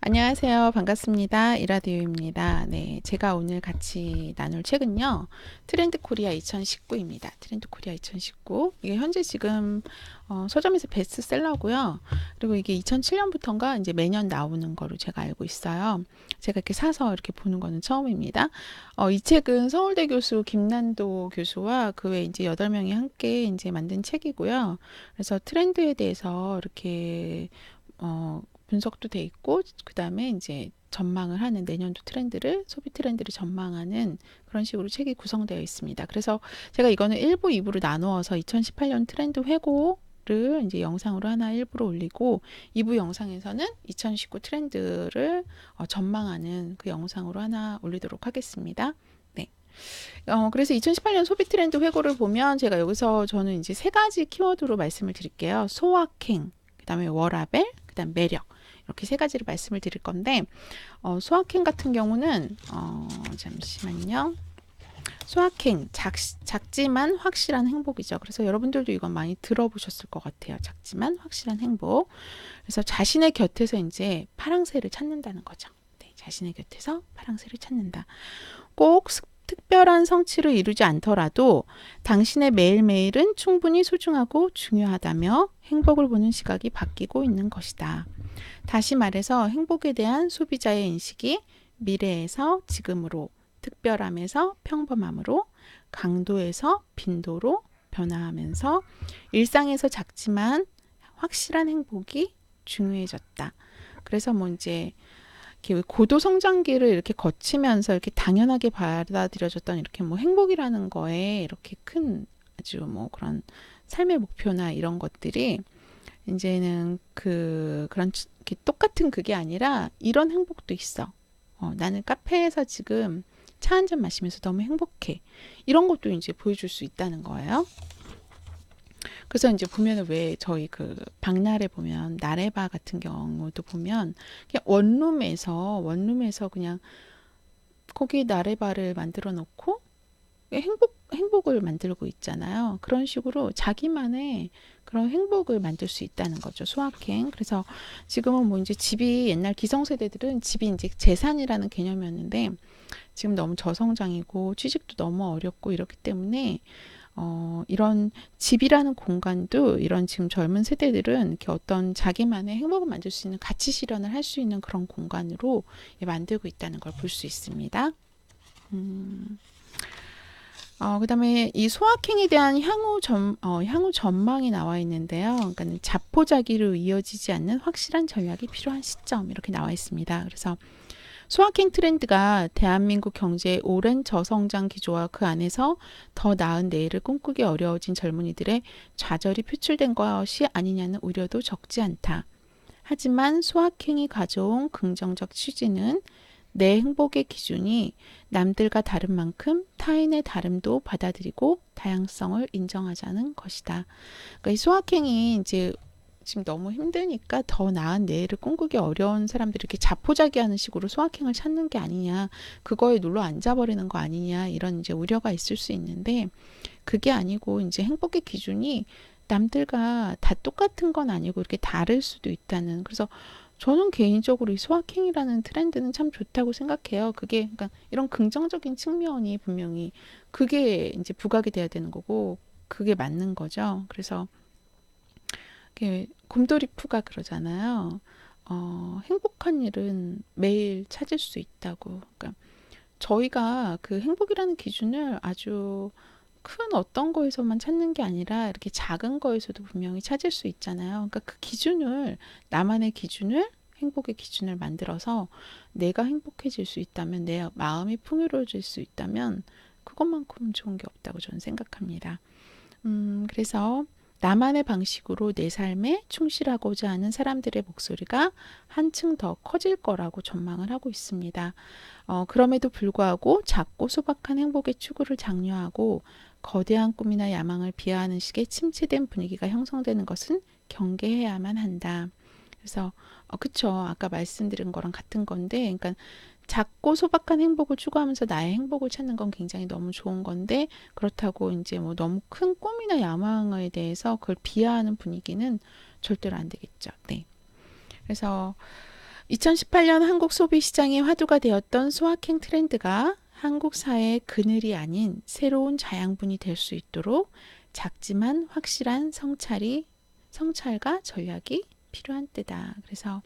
안녕하세요. 반갑습니다. 이라디오입니다. 네, 제가 오늘 같이 나눌 책은요. 트렌드 코리아 2019입니다. 트렌드 코리아 2019. 이게 현재 지금 어, 서점에서 베스트셀러고요. 그리고 이게 2007년부터인가 이제 매년 나오는 거로 제가 알고 있어요. 제가 이렇게 사서 이렇게 보는 거는 처음입니다. 어, 이 책은 서울대 교수 김난도 교수와 그 외 이제 8명이 함께 이제 만든 책이고요. 그래서 트렌드에 대해서 이렇게 어, 분석도 돼 있고 그 다음에 이제 전망을 하는 내년도 트렌드를 소비 트렌드를 전망하는 그런 식으로 책이 구성되어 있습니다. 그래서 제가 이거는 1부, 2부로 나누어서 2018년 트렌드 회고 를 이제 영상으로 하나 일부러 올리고 2부 영상에서는 2019 트렌드를 어, 전망하는 그 영상으로 하나 올리도록 하겠습니다. 네. 어, 그래서 2018년 소비 트렌드 회고를 보면 제가 여기서 저는 이제 세 가지 키워드로 말씀을 드릴게요. 소확행, 그다음에 워라벨, 그다음 매력. 이렇게 세 가지를 말씀을 드릴 건데 어, 소확행 같은 경우는 어, 잠시만요. 소확행 작, 작지만 확실한 행복이죠. 그래서 여러분들도 이건 많이 들어보셨을 것 같아요. 작지만 확실한 행복. 그래서 자신의 곁에서 이제 파랑새를 찾는다는 거죠. 네, 자신의 곁에서 파랑새를 찾는다. 꼭 특별한 성취를 이루지 않더라도 당신의 매일매일은 충분히 소중하고 중요하다며 행복을 보는 시각이 바뀌고 있는 것이다. 다시 말해서 행복에 대한 소비자의 인식이 미래에서 지금으로, 특별함에서 평범함으로, 강도에서 빈도로 변화하면서 일상에서 작지만 확실한 행복이 중요해졌다. 그래서 뭐 이제 고도 성장기를 이렇게 거치면서 이렇게 당연하게 받아들여졌던 이렇게 뭐 행복이라는 거에 이렇게 큰 아주 뭐 그런 삶의 목표나 이런 것들이 이제는 그 그런 똑같은 그게 아니라 이런 행복도 있어. 어, 나는 카페에서 지금 차 한 잔 마시면서 너무 행복해. 이런 것도 이제 보여줄 수 있다는 거예요. 그래서 이제 보면은 왜 저희 그 박나래 보면 나래바 같은 경우도 보면 그냥 원룸에서 원룸에서 그냥 거기 나래바를 만들어 놓고 행복 행복을 만들고 있잖아요. 그런 식으로 자기만의 그런 행복을 만들 수 있다는 거죠. 소확행. 그래서 지금은 뭐 이제 집이 옛날 기성세대들은 집이 이제 재산이라는 개념이었는데 지금 너무 저성장이고 취직도 너무 어렵고 이렇기 때문에 어, 이런 집이라는 공간도 이런 지금 젊은 세대들은 이렇게 어떤 자기만의 행복을 만들 수 있는 가치 실현을 할 수 있는 그런 공간으로 만들고 있다는 걸 볼 수 있습니다. 음. 어, 그 다음에 이 소확행에 대한 향후 전, 어, 향후 전망이 나와 있는데요. 그러니까 자포자기로 이어지지 않는 확실한 전략이 필요한 시점 이렇게 나와 있습니다. 그래서 소확행 트렌드가 대한민국 경제의 오랜 저성장 기조와 그 안에서 더 나은 내일을 꿈꾸기 어려워진 젊은이들의 좌절이 표출된 것이 아니냐는 우려도 적지 않다. 하지만 소확행이 가져온 긍정적 취지는 내 행복의 기준이 남들과 다른 만큼 타인의 다름도 받아들이고 다양성을 인정하자는 것이다. 그러니까 이 소확행이 이제 지금 너무 힘드니까 더 나은 내일을 꿈꾸기 어려운 사람들이 이렇게 자포자기하는 식으로 소확행을 찾는 게 아니냐, 그거에 눌러 앉아버리는 거 아니냐 이런 이제 우려가 있을 수 있는데 그게 아니고 이제 행복의 기준이 남들과 다 똑같은 건 아니고 이렇게 다를 수도 있다는 그래서 저는 개인적으로 이 소확행이라는 트렌드는 참 좋다고 생각해요. 그게 그러니까 이런 긍정적인 측면이 분명히 그게 이제 부각이 돼야 되는 거고 그게 맞는 거죠. 그래서 곰돌이 푸가 그러잖아요. 어, 행복한 일은 매일 찾을 수 있다고. 그러니까 저희가 그 행복이라는 기준을 아주 큰 어떤 거에서만 찾는 게 아니라 이렇게 작은 거에서도 분명히 찾을 수 있잖아요. 그러니까 그 기준을 나만의 기준을 행복의 기준을 만들어서 내가 행복해질 수 있다면 내 마음이 풍요로워질 수 있다면 그것만큼 좋은 게 없다고 저는 생각합니다. 음, 그래서 나만의 방식으로 내 삶에 충실하고자 하는 사람들의 목소리가 한층 더 커질 거라고 전망을 하고 있습니다. 어, 그럼에도 불구하고 작고 소박한 행복의 추구를 장려하고 거대한 꿈이나 야망을 비하하는 식의 침체된 분위기가 형성되는 것은 경계해야만 한다. 그래서 어, 그쵸. 아까 말씀드린 거랑 같은 건데, 그러니까 작고 소박한 행복을 추구하면서 나의 행복을 찾는 건 굉장히 너무 좋은 건데 그렇다고 이제 뭐 너무 큰 꿈이나 야망에 대해서 그걸 비하하는 분위기는 절대로 안 되겠죠. 네. 그래서 2018년 한국 소비 시장의 화두가 되었던 소확행 트렌드가 한국 사회의 그늘이 아닌 새로운 자양분이 될 수 있도록 작지만 확실한 성찰이 성찰과 전략이 필요한 때다. 그래서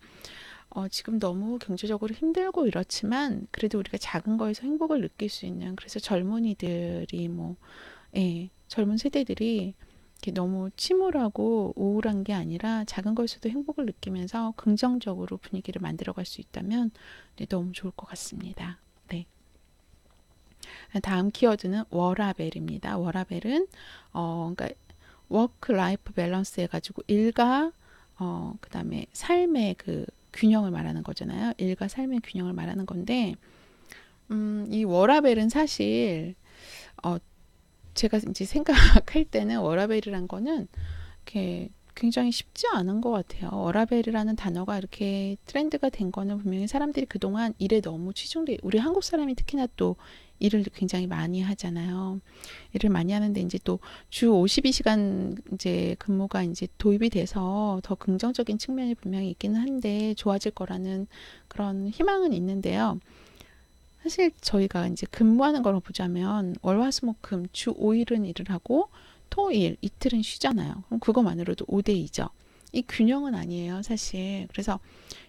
어, 지금 너무 경제적으로 힘들고 이렇지만 그래도 우리가 작은 거에서 행복을 느낄 수 있는 그래서 젊은이들이 뭐 예, 젊은 세대들이 이렇게 너무 침울하고 우울한 게 아니라 작은 거에서도 행복을 느끼면서 긍정적으로 분위기를 만들어갈 수 있다면 네, 너무 좋을 것 같습니다. 네. 다음 키워드는 워라벨입니다. 워라벨은 어 그러니까 워크 라이프 밸런스 해가지고 일과 어 그다음에 삶의 그 균형을 말하는 거잖아요. 일과 삶의 균형을 말하는 건데 음, 이 워라벨은 사실 어 제가 이제 생각할 때는 워라벨이란 거는 이렇게 굉장히 쉽지 않은 것 같아요. 워라벨이라는 단어가 이렇게 트렌드가 된 거는 분명히 사람들이 그동안 일에 너무 치중돼, 우리 한국 사람이 특히나 또 일을 굉장히 많이 하잖아요. 일을 많이 하는데 이제 또 주 52시간 이제 근무가 이제 도입이 돼서 더 긍정적인 측면이 분명히 있기는 한데 좋아질 거라는 그런 희망은 있는데요. 사실 저희가 이제 근무하는 걸 보자면 월화수목금 주 5일은 일을 하고 토일 이틀은 쉬잖아요. 그럼 그거만으로도 5대 2죠. 이 균형은 아니에요, 사실. 그래서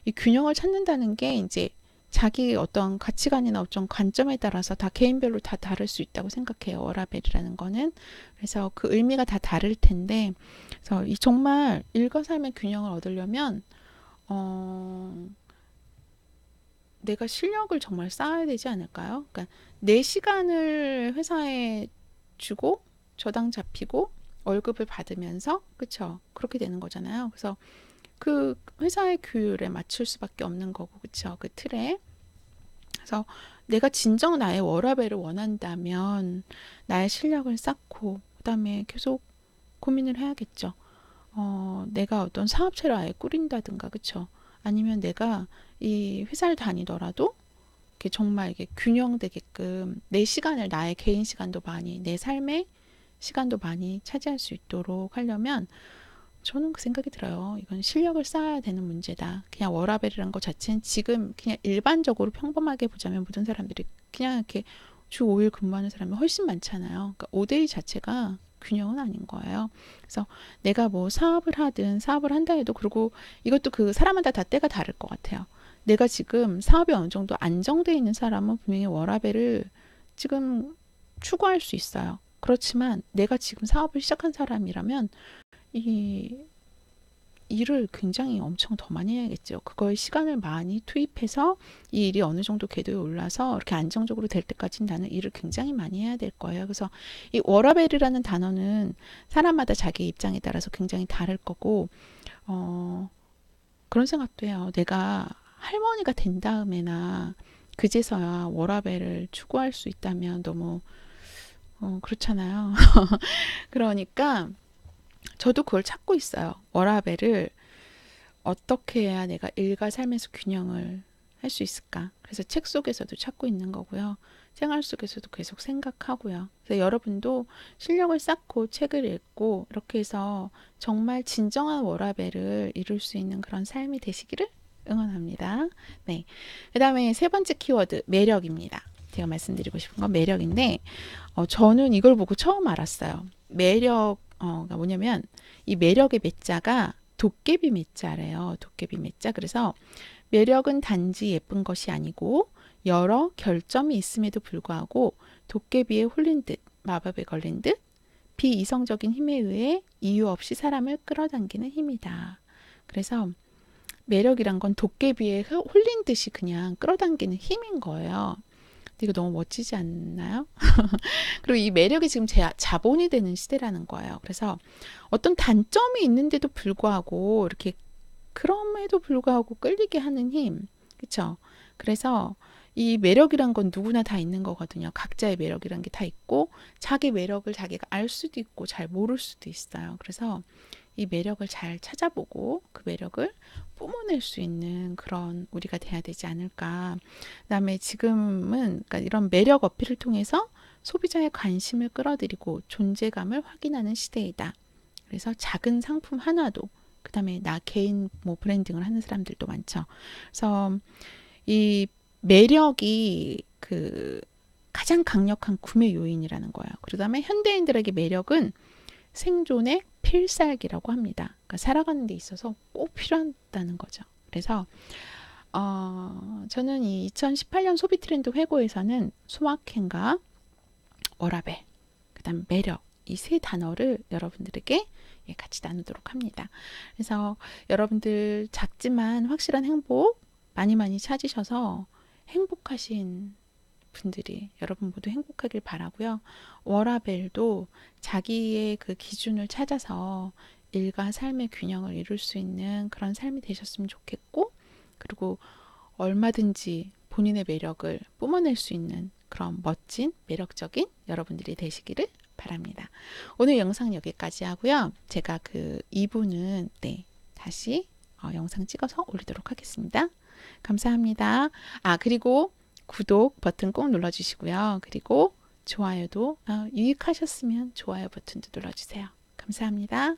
이 균형을 찾는다는 게 이제 자기 어떤 가치관이나 어떤 관점에 따라서 다 개인별로 다 다를 수 있다고 생각해요. 워라벨이라는 거는. 그래서 그 의미가 다 다를 텐데, 그래서 이 정말 일과 삶의 균형을 얻으려면, 어, 내가 실력을 정말 쌓아야 되지 않을까요? 그러니까 내 시간을 회사에 주고 저당 잡히고 월급을 받으면서 그쵸 그렇게 되는 거잖아요. 그래서 그 회사의 규율에 맞출 수밖에 없는 거고 그쵸? 그 틀에. 그래서 내가 진정 나의 워라벨을 원한다면 나의 실력을 쌓고 그다음에 계속 고민을 해야겠죠. 어, 내가 어떤 사업체를 아예 꾸린다든가 그쵸? 아니면 내가 이 회사를 다니더라도 이렇게 정말 이게 균형되게끔 내 시간을 나의 개인 시간도 많이 내 삶의 시간도 많이 차지할 수 있도록 하려면 저는 그 생각이 들어요. 이건 실력을 쌓아야 되는 문제다. 그냥 워라벨이란 것 자체는 지금 그냥 일반적으로 평범하게 보자면 모든 사람들이 그냥 이렇게 주 5일 근무하는 사람이 훨씬 많잖아요. 그러니까 5대2 자체가 균형은 아닌 거예요. 그래서 내가 뭐 사업을 하든 사업을 한다 해도 그리고 이것도 그 사람마다 다 때가 다를 것 같아요. 내가 지금 사업이 어느 정도 안정돼 있는 사람은 분명히 워라벨을 지금 추구할 수 있어요. 그렇지만 내가 지금 사업을 시작한 사람이라면 이 일을 굉장히 엄청 더 많이 해야겠죠. 그거에 시간을 많이 투입해서 이 일이 어느 정도 궤도에 올라서 이렇게 안정적으로 될 때까지 나는 일을 굉장히 많이 해야 될 거예요. 그래서 이 워라벨이라는 단어는 사람마다 자기 입장에 따라서 굉장히 다를 거고, 어, 그런 생각도 해요. 내가 할머니가 된 다음에나 그제서야 워라벨을 추구할 수 있다면 너무 어, 그렇잖아요. 그러니까 저도 그걸 찾고 있어요. 워라벨을 어떻게 해야 내가 일과 삶에서 균형을 할 수 있을까? 그래서 책 속에서도 찾고 있는 거고요. 생활 속에서도 계속 생각하고요. 그래서 여러분도 실력을 쌓고 책을 읽고 이렇게 해서 정말 진정한 워라벨을 이룰 수 있는 그런 삶이 되시기를 응원합니다. 네. 그 다음에 세 번째 키워드, 매력입니다. 제가 말씀드리고 싶은 건 매력인데, 어, 저는 이걸 보고 처음 알았어요. 매력, 어, 가 뭐냐면, 이 매력의 매자가 도깨비 매자래요. 도깨비 매자. 그래서 매력은 단지 예쁜 것이 아니고, 여러 결점이 있음에도 불구하고, 도깨비에 홀린 듯, 마법에 걸린 듯, 비이성적인 힘에 의해 이유 없이 사람을 끌어당기는 힘이다. 그래서 매력이란 건 도깨비에 홀린 듯이 그냥 끌어당기는 힘인 거예요. 이거 너무 멋지지 않나요? 그리고 이 매력이 지금 제 자본이 되는 시대라는 거예요. 그래서 어떤 단점이 있는데도 불구하고 이렇게 그럼에도 불구하고 끌리게 하는 힘, 그렇죠? 그래서 이 매력이란 건 누구나 다 있는 거거든요. 각자의 매력이란 게 다 있고 자기 매력을 자기가 알 수도 있고 잘 모를 수도 있어요. 그래서 이 매력을 잘 찾아보고 그 매력을 뿜어낼 수 있는 그런 우리가 돼야 되지 않을까. 그다음에 지금은 그러니까 이런 매력 어필을 통해서 소비자의 관심을 끌어들이고 존재감을 확인하는 시대이다. 그래서 작은 상품 하나도 그다음에 나 개인 뭐 브랜딩을 하는 사람들도 많죠. 그래서 이 매력이 그 가장 강력한 구매 요인이라는 거예요. 그다음에 현대인들에게 매력은 생존의 필살기라고 합니다. 그러니까 살아가는 데 있어서 꼭 필요하다는 거죠. 그래서 어, 저는 이 2018년 소비 트렌드 회고에서는 소확행과 워라벨, 그다음 매력 이 세 단어를 여러분들에게 예, 같이 나누도록 합니다. 그래서 여러분들 작지만 확실한 행복 많이 많이 찾으셔서 행복하신 분들이 여러분 모두 행복하길 바라고요. 워라벨도 자기의 그 기준을 찾아서 일과 삶의 균형을 이룰 수 있는 그런 삶이 되셨으면 좋겠고 그리고 얼마든지 본인의 매력을 뿜어낼 수 있는 그런 멋진 매력적인 여러분들이 되시기를 바랍니다. 오늘 영상 여기까지 하고요. 제가 그 2부는 네, 다시 어, 영상 찍어서 올리도록 하겠습니다. 감사합니다. 아, 그리고 구독 버튼 꼭 눌러주시고요. 그리고 좋아요도 어, 유익하셨으면 좋아요 버튼도 눌러주세요. 감사합니다.